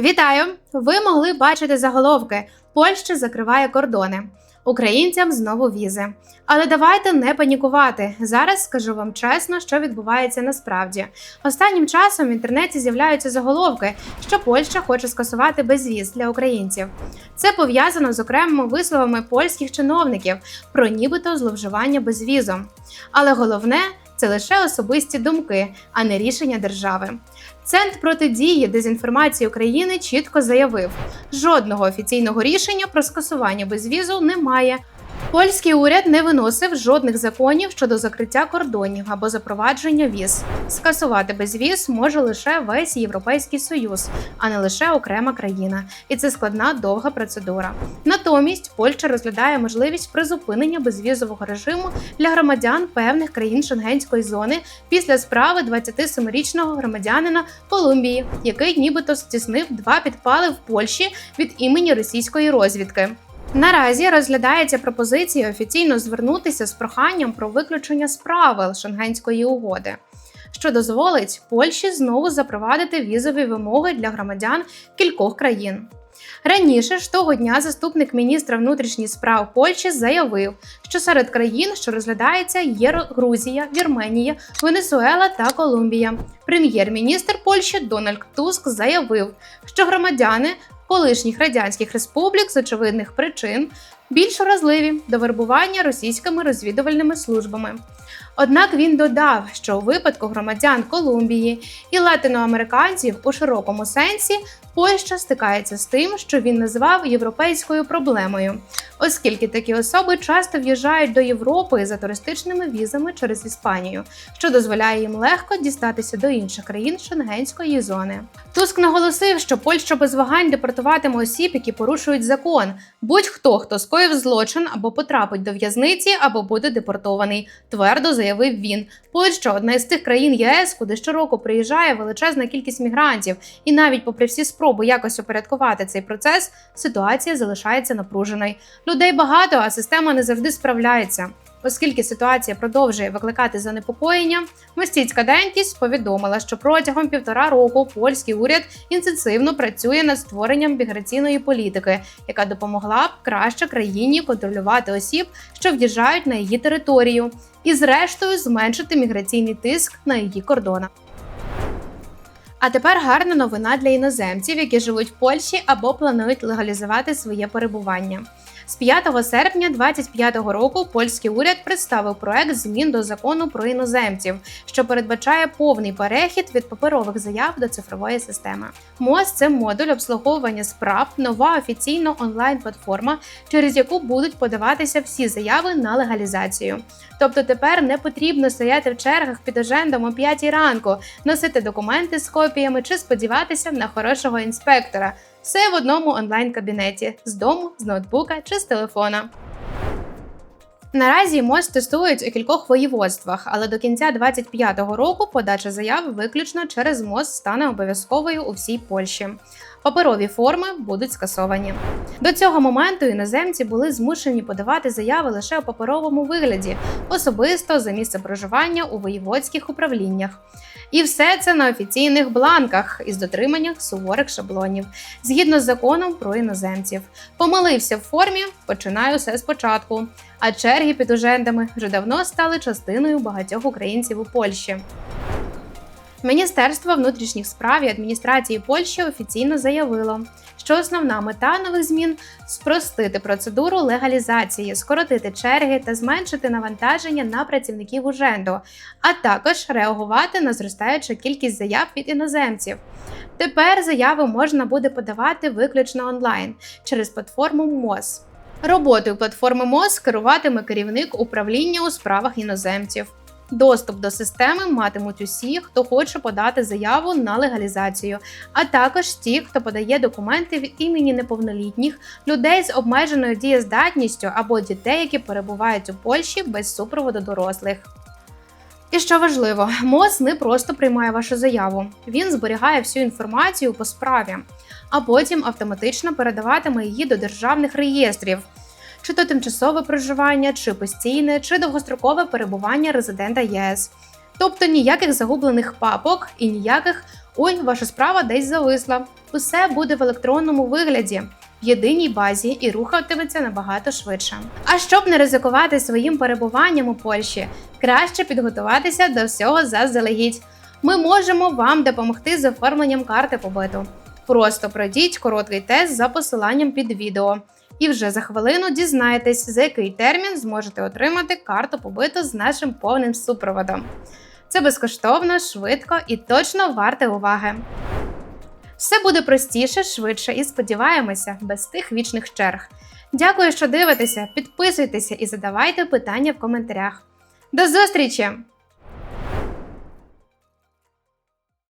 Вітаю! Ви могли бачити заголовки: Польща закриває кордони. Українцям знову візи. Але давайте не панікувати. Зараз скажу вам чесно, що відбувається насправді. Останнім часом в інтернеті з'являються заголовки, що Польща хоче скасувати безвіз для українців. Це пов'язано з окремими висловами польських чиновників про нібито зловживання безвізом. Але головне це лише особисті думки, а не рішення держави. Центр протидії дезінформації України чітко заявив: жодного офіційного рішення про скасування безвізу немає. Польський уряд не виносив жодних законів щодо закриття кордонів або запровадження віз. Скасувати безвіз може лише весь європейський союз, а не лише окрема країна. І це складна довга процедура. Натомість Польща розглядає можливість призупинення безвізового режиму для громадян певних країн Шенгенської зони після справи 27-річного громадянина Колумбії, який нібито стіснив два підпали в Польщі від імені російської розвідки. Наразі розглядається пропозиція офіційно звернутися з проханням про виключення з правил Шенгенської угоди, що дозволить Польщі знову запровадити візові вимоги для громадян кількох країн. Раніше ж того дня заступник міністра внутрішніх справ Польщі заявив, що серед країн, що розглядаються, є Грузія, Вірменія, Венесуела та Колумбія. Прем'єр-міністр Польщі Дональд Туск заявив, що громадяни колишніх радянських республік з очевидних причин більш вразливі до вербування російськими розвідувальними службами. Однак він додав, що у випадку громадян Колумбії і латиноамериканців у широкому сенсі Польща стикається з тим, що він назвав європейською проблемою, оскільки такі особи часто в'їжджають до Європи за туристичними візами через Іспанію, що дозволяє їм легко дістатися до інших країн Шенгенської зони. Туск наголосив, що Польща без вагань депортуватиме осіб, які порушують закон. Будь-хто, хто скоїв злочин або потрапить до в'язниці, або буде депортований, твердо заявив він. Польща одна із тих країн ЄС, куди щороку приїжджає величезна кількість мігрантів, і навіть попри всі спроби якось упорядкувати цей процес, ситуація залишається напруженою. Людей багато, а система не завжди справляється. Оскільки ситуація продовжує викликати занепокоєння, мостіцька Дентість повідомила, що протягом півтора року польський уряд інтенсивно працює над створенням міграційної політики, яка допомогла б краще країні контролювати осіб, що в'їжджають на її територію, і зрештою зменшити міграційний тиск на її кордонах. А тепер гарна новина для іноземців, які живуть в Польщі або планують легалізувати своє перебування. З 5 серпня 2025 року польський уряд представив проект змін до закону про іноземців, що передбачає повний перехід від паперових заяв до цифрової системи. МОЗ це модуль обслуговування справ, нова офіційна онлайн-платформа, через яку будуть подаватися всі заяви на легалізацію. Тобто тепер не потрібно стояти в чергах під ожендом о 5 ранку, носити документи з копіями чи сподіватися на хорошого інспектора. Все в одному онлайн-кабінеті з дому, з ноутбука чи з телефона. Наразі МОЗ тестують у кількох воєводствах, але до кінця 2025 року подача заяв виключно через МОЗ стане обов'язковою у всій Польщі. Паперові форми будуть скасовані. До цього моменту іноземці були змушені подавати заяви лише у паперовому вигляді, особисто за місце проживання у воєводських управліннях. І все це на офіційних бланках із дотриманням суворих шаблонів, згідно з законом про іноземців. Помилився в формі, починаю все спочатку. А черги під ужендами вже давно стали частиною багатьох українців у Польщі. Міністерство внутрішніх справ і адміністрації Польщі офіційно заявило, що основна мета нових змін спростити процедуру легалізації, скоротити черги та зменшити навантаження на працівників уженду, а також реагувати на зростаючу кількість заяв від іноземців. Тепер заяви можна буде подавати виключно онлайн через платформу МОЗ. Роботою платформи МОЗ керуватиме керівник управління у справах іноземців. Доступ до системи матимуть усі, хто хоче подати заяву на легалізацію, а також ті, хто подає документи від імені неповнолітніх, людей з обмеженою дієздатністю або дітей, які перебувають у Польщі без супроводу дорослих. І що важливо, МОЗ не просто приймає вашу заяву, він зберігає всю інформацію по справі, а потім автоматично передаватиме її до державних реєстрів чи то тимчасове проживання, чи постійне, чи довгострокове перебування резидента ЄС. Тобто ніяких загублених папок і ніяких ой, ваша справа десь зависла. Усе буде в електронному вигляді. В єдиній базі і рухатиметься набагато швидше. А щоб не ризикувати своїм перебуванням у Польщі, краще підготуватися до всього заздалегідь. Ми можемо вам допомогти з оформленням карти побиту. Просто пройдіть короткий тест за посиланням під відео. І вже за хвилину дізнаєтесь, за який термін зможете отримати карту побиту з нашим повним супроводом. Це безкоштовно, швидко і точно варте уваги. Все буде простіше, швидше і сподіваємося, без тих вічних черг. Дякую, що дивитеся. Підписуйтеся і задавайте питання в коментарях. До зустрічі!